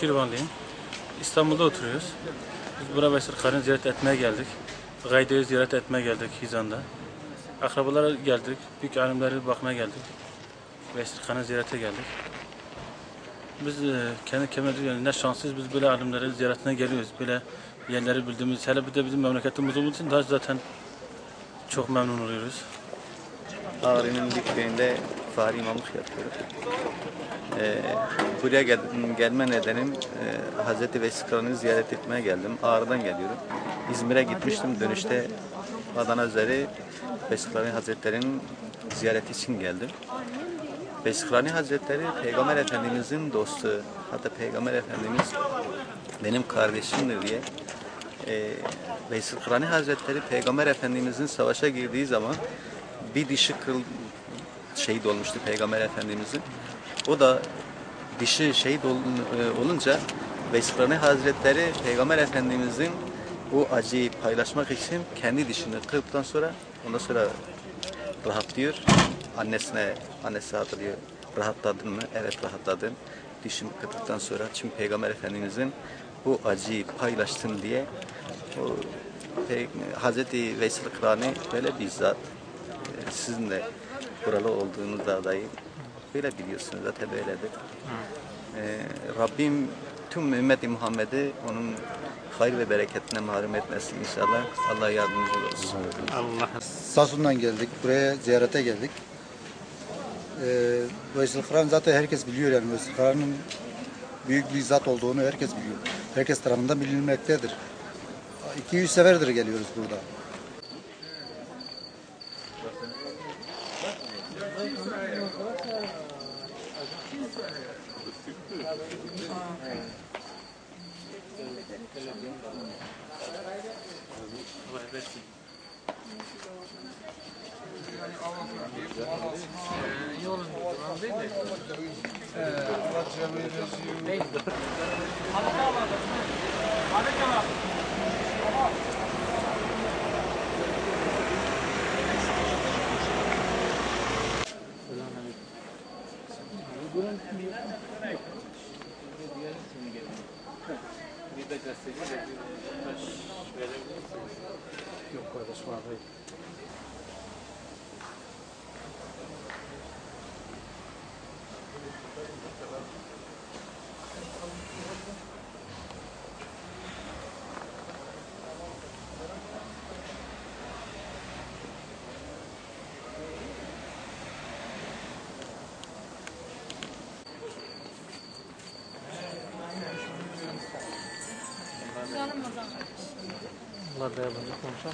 Şirvanlıyım. İstanbul'da oturuyoruz. Biz buraya Veysel Karın ziyaret etmeye geldik. Gayde'yi ziyaret etmeye geldik Hizan'da. Akrabalara geldik. Büyük alimleri bakmaya geldik. Veysel Karın ziyarete geldik. Biz e, kendi kendimize yani ne şanslıyız biz böyle alimlerin ziyaretine geliyoruz. Böyle yerleri bildiğimiz, hele bir de bizim memleketimiz olduğu için daha zaten çok memnun oluyoruz. Ağrı'nın köyünde fahri imamlık yapıyorum. Ee, buraya gel, gelme nedenim e, Hazreti Vesikan'ı ziyaret etmeye geldim. Ağrı'dan geliyorum. İzmir'e gitmiştim. Dönüşte Adana üzeri Vesikanı Hazretleri'nin ziyareti için geldim. Vesikanı Hazretleri Peygamber Efendimizin dostu. Hatta Peygamber Efendimiz benim kardeşimdir diye e, Veysel Hazretleri Peygamber Efendimizin savaşa girdiği zaman bir dişi kırıl şehit olmuştu Peygamber Efendimizin. O da dişi şehit e, olunca Veysel Kırani Hazretleri Peygamber Efendimizin bu acıyı paylaşmak için kendi dişini kırdıktan sonra ondan sonra rahatlıyor. Annesine, annesi hatırlıyor. Rahatladın mı? Evet rahatladım. Dişimi kırdıktan sonra çünkü Peygamber Efendimizin bu acıyı paylaştım diye o Hazreti Veysel Kırani böyle bizzat e, sizin de buralı olduğunuzda dahi böyle biliyorsunuz zaten böyledir. Ee, Rabbim tüm ümmeti Muhammed'i onun hayır ve bereketine mahrum etmesin inşallah. Allah yardımcı olsun. Samsun'dan geldik. Buraya ziyarete geldik. Ee, Veysel Kıran zaten herkes biliyor yani. Veysel Kıran'ın büyük bir zat olduğunu herkes biliyor. Herkes tarafından bilinmektedir. 200 seferdir geliyoruz burada. Allah Bir de gazeteci de bir taş verebilirsiniz. Yok kardeşim abi. Da yardımcı olsun.